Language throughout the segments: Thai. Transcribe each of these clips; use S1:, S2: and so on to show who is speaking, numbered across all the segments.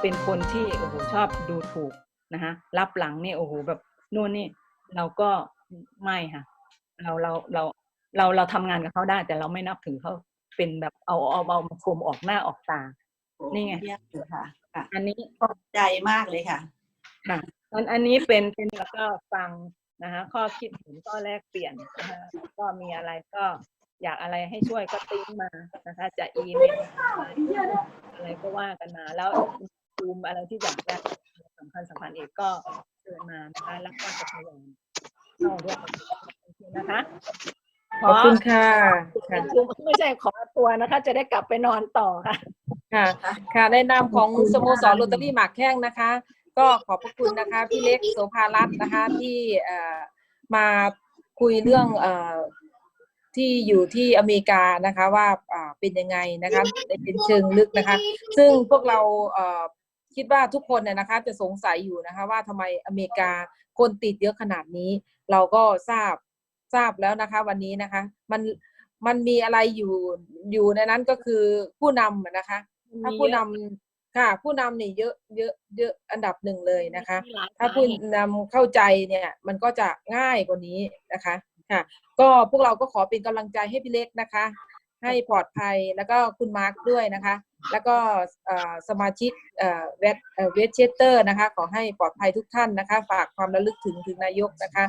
S1: เป็นคนที่โอ้โหชอบดูถูกนะคะรับหลังนี่โอ้โหแบบนู่นนี่เราก็ไม่ค่ะ เราเราเราเราเราทำงานกับเขาได้ แต่เราไม่นับถือเขาเป็นแบบเอาเอาเอามาคมออกหน้าออกตา นี่ไง
S2: เยี่ยมเลยค่ะค่ะ
S1: อันนี้
S2: ขอบใจมากเลยค่ะ
S1: ค่ะอันอันนี้เป็นเป็นแล้วก็ฟังนะคะข้อคิดเห็นก็แลกเปลี่ยนนะคะก็มีอะไรก็อยากอะไรให้ช่วยก็ติ้งมานะคะ จะอีเมลอะไรก็ว่ากันมาแล้ว ซูมอะไรที่อยากได้สำคัญสำคัญเอกก็เชิญมานะคะแล้วก็จะพยายามเข้าร่วมโอเคนะคะ
S3: ขอบคุณค่ะค่ะ
S1: ไม่ใช่ขอตัวนะคะ จะได้กลับไปนอนต่อค่ะ
S3: ค่ะ ค่ะในนามของสโมสรโรตารี่หมากแข้งนะคะ ก็ขอบพระคุณนะคะพี่เล็กโสภารัตน์นะคะที่เอ่อมาคุยเรื่องเอ่อที่อยู่ที่อเมริกานะคะว่าอ่าเป็นยังไงนะคะในเป็นเชิงลึกนะคะ ซึ่งพวกเราเอ่อ คิดว่าทุกคนเนี่ยนะคะจะสงสัยอยู่นะคะ ว่าทำไมอเมริกาคนติดเยอะขนาดนี้ เราก็ทราบทราบแล้วนะคะ วันนี้นะคะ มันมันมีอะไรอยู่อยู่ในนั้นก็คือผู้นำอะนะคะ ถ้าผู้นำค่ะผู้นำนี่เยอะเยอะเยอะอันดับหนึ่งเลยนะคะ ถ้าผู้นำเข้าใจเนี่ยมันก็จะง่ายกว่านี้นะคะค่ะ ก็พวกเราก็ขอเป็นกำลังใจให้พี่เล็กนะคะ ให้ปลอดภัยแล้วก็คุณมาร์คด้วยนะคะ แล้วก็เอ่อสมาชิกเอ่อเวทเอ่อเวทเชสเตอร์นะคะ ขอให้ปลอดภัยทุกท่านนะคะ ฝากความระลึกถึงถึงนายกนะคะ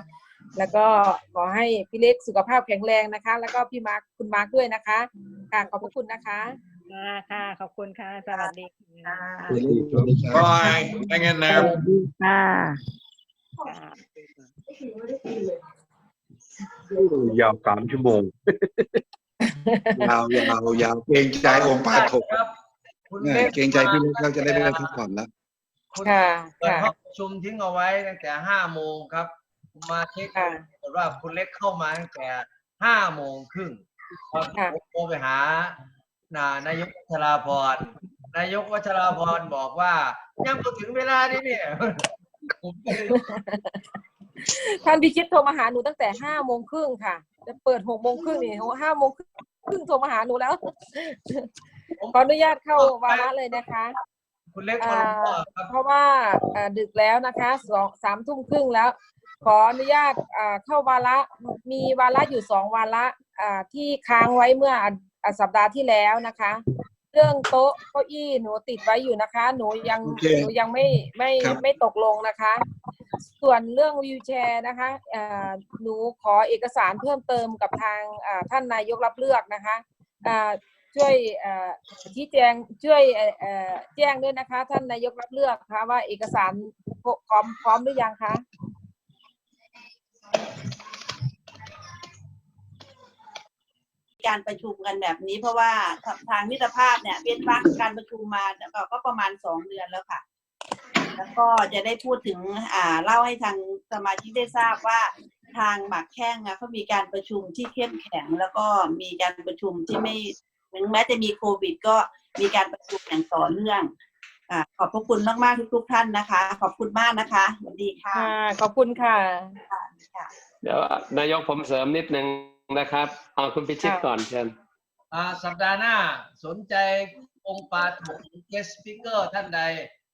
S3: แล้วก็ขอให้พี่เล็กสุขภาพแข็งแรงนะคะ แล้วก็พี่มาร์คคุณมาร์คด้วยนะคะค่ะขอบพระคุณนะคะ
S1: ค่ะค่ะขอบคุณค่ะสวัสดีค่ะ
S4: บอยไปงั้นนะ
S1: ค่ะค่ะ
S5: ยาวสามชั่วโมง
S4: ยาวยาวยาวเกรงใจองค์ป้าถก
S6: ครับคุณ
S4: แม่
S6: เล็ก
S4: เกรงใจพี่เล็กเราจะได้ไปพักผ่อนแล้ว
S6: คุณ
S3: ค่ะ
S6: เปิด
S3: ค่ะ
S6: ห้องประชุมทิ้งเอาไว้ตั้งแต่ห้าโมงครับผมมาเช็ค
S3: ค่ะ
S6: ปรากฏว่าคุณเล็กเข้ามาตั้งแต่ห้าโมงครึ่งพอ
S3: ค่ะ
S6: ผมโทรไปหานานายกวัชราพรนายกวัชราพรบอกว่ายังไม่ถึงเวลานี่เนี่ยผมก็เลย
S3: ท่านพิชิตโทรมาหาหนูตั้งแต่ห้าโมงครึ่งค่ะ จะเปิดหกโมงครึ่งนี่ห้าโมงค รึ่งโทรมาหาหนูแล้ว ขออนุญาตเข้าวาระเลยนะคะ
S6: คุณเล็ก
S3: อ่
S6: มาลงก่อา
S3: น
S6: ครับ
S3: เพราะว่าอ่าดึกแล้วนะคะสองสามทุ่มครึ่งแล้ว ขออนุญาตอ่าเข้าวาระมีวาระอยู่สองวาระอ่าที่ค้างไว้เมื่ออะอะสัปดาห์ที่แล้วนะคะ เรื่องโต๊ะเก้าอี้หนูติดไว้อยู่นะคะ หนูยัง
S4: โอเค
S3: หนูยังไม่ไม่
S4: ครับ
S3: ไม่ตกลงนะคะ ส่วนเรื่องวิวแชร์นะคะหนูขอเอกสารเพิ่มเติมกับทางท่านนายกรับเลือกนะคะช่วยชี้แจงช่วยแจ้งด้วยนะคะ ท่านนายกรับเลือกคะว่าเอกสารพร้อมพร้อมหรือยังคะ
S2: การประชุมกันแบบนี้เพราะว่าทางมิตภาพเนี่ยเว้นพักการประชุมมาก็ประมาณสองเดือนแล้วค่ะ แล้วก็จะได้พูดถึงอ่าเล่าให้ทางสมาชิกได้ทราบว่าทางหมักแข้งอะเขามีการประชุมที่เข้มแข็ง แล้วก็มีการประชุมที่ไม่ถึงแม้จะมีโควิด ก็มีการประชุมอย่างต่อเนื่องอ่าขอบพระคุณมาก ๆ ทุกๆท่านนะคะ ขอบคุณมากนะคะสวัสดีค่ะ
S3: ค่ะขอบคุณค่ะ
S2: ค่ะ
S7: เดี๋ยวนายกผมเสริมนิดนึงนะครับ เอาคุณพิชิต
S3: ค่ะ
S7: ก่อนเชิญ
S6: อ่าสัปดาห์หน้าสนใจองค์ปาถกเกสปิเกอร์ท่านใด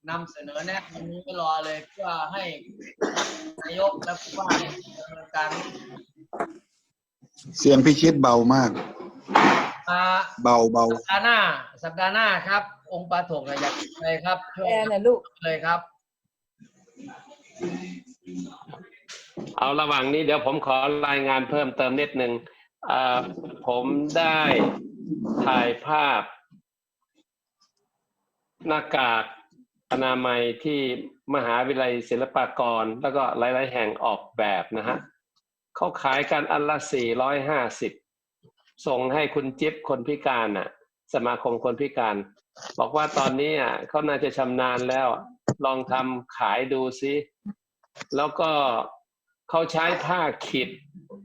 S6: นำเสนอแนะวันนี้ก็รอเลยเพื่อให้นายกและผู้ว่าดำเนินการ
S4: เสียงพี่ชิดเบามาก
S6: อ่า
S4: เบาเบา
S6: สัปดาห์หน้า สัปดาห์หน้าครับ องค์ปาถกนะอยากไปครับช่วย
S3: แอร์เนี่ยลูก
S6: เลยครับ
S7: เอาระหว่างนี้เดี๋ยวผมขอรายงานเพิ่มเติมนิดนึงอ่าผมได้ถ่ายภาพ หน้ากาก อนามัยที่มหาวิทยาลัยศิลปากร แล้วก็หลาย ๆ แห่งออกแบบนะฮะเขาขายกันอันละสี่ร้อยห้าสิบส่งให้คุณจิ๊บคนพิการน่ะ สมาคมคนพิการ บอกว่าตอนนี้อะเขาน่าจะชำนาญแล้ว ลองทำขายดูซิแล้วก็เขาใช้ผ้าขิด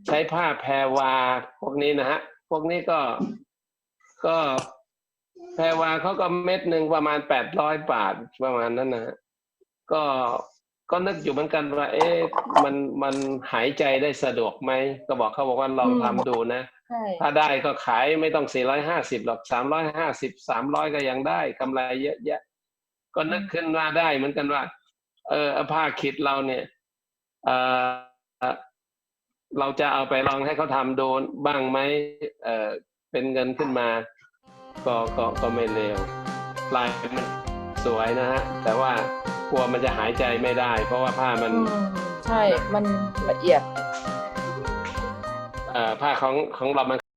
S7: ใช้ผ้าแพรวา พวกนี้นะฮะ พวกนี้ก็ก็แพ รวาเขาก็เม็ดหนึ่งประมาณแปดร้อยบาทประมาณนั้นนะฮะก็ก็นึกอยู่เหมือนกันว่า เอ๊ะมันมันหายใจได้สะดวกไหมก็บอกเขาบอกว่าลองทำดูนะ
S3: ใช่
S7: ถ้าได้ก็ขายไม่ต้อง450หรอก350 300ก็ยังได้กำไรเยอะแยะ ก็นึกขึ้นมาได้เหมือนกันว่า เออผ้าคิดเราเนี่ยเออเราจะเอาไปลองให้เขาทำโดนบ้างไหมเออเป็นเงินขึ้นมา ก็ก็ก็ไม่เลวลายมันสวยนะฮะ แต่ว่ากลัวมันจะหายใจไม่ได้ เพราะว่าผ้ามัน
S3: อืมใช่ มันละเอียด
S7: เอ่อผ้าของของเรามัน